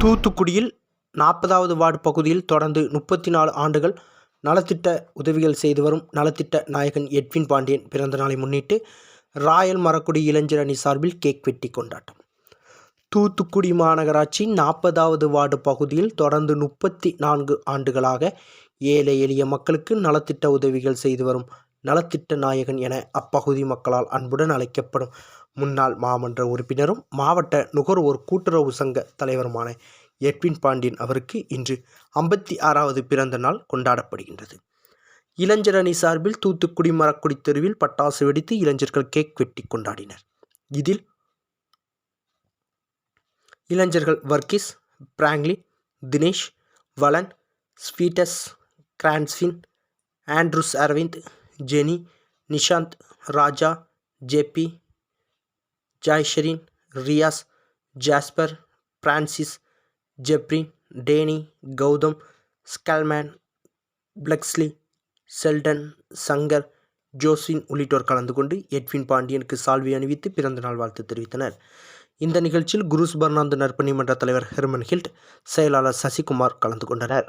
தூத்துக்குடியில் நாற்பதாவது வார்டு பகுதியில் தொடர்ந்து முப்பத்தி நாலு ஆண்டுகள் நலத்திட்ட உதவிகள் செய்து வரும் நலத்திட்ட நாயகன் எட்வின் பாண்டியன் பிறந்த நாளை முன்னிட்டு ராயல் மரக்குடி இளைஞர் அணி சார்பில் கேக் வெட்டி கொண்டாட்டம். தூத்துக்குடி மாநகராட்சி நாற்பதாவது வார்டு பகுதியில் தொடர்ந்து முப்பத்தி நான்கு ஆண்டுகளாக ஏழை எளிய மக்களுக்கு நலத்திட்ட உதவிகள் செய்து வரும் நலத்திட்ட நாயகன் என அப்பகுதி மக்களால் அன்புடன் அழைக்கப்படும் முன்னாள் மாமன்ற உறுப்பினரும் மாவட்ட நுகர்வோர் கூட்டுறவு சங்க தலைவருமான எட்வின் பாண்டியன் அவருக்கு இன்று ஐம்பத்தி ஆறாவது பிறந்த நாள் கொண்டாடப்படுகின்றது. இளைஞர் அணி சார்பில் தூத்துக்குடி மரக்குடி தெருவில் பட்டாசு வெடித்து இளைஞர்கள் கேக் வெட்டி கொண்டாடினர். இதில் இளைஞர்கள் Varghese Frankly Dinesh Valan Sweetus Granswin Andrews Aravind Jeni Nishanth Raja JP Joysherin Riyas Jasper Francis Jebrin Danny Gautham Skullman Flexly Sheldon Shankar Joswin உள்ளிட்டோர் கலந்து கொண்டு எட்வின் பாண்டியனுக்கு சால்வி அணிவித்து பிறந்த நாள் வாழ்த்து தெரிவித்தனர். இந்த நிகழ்ச்சியில் குருஸ் பர்னாந்து நற்பணி மன்ற தலைவர் ஹெர்மன் ஹில்ட் செயலாளர் சசிகுமார் கலந்து கொண்டனர்.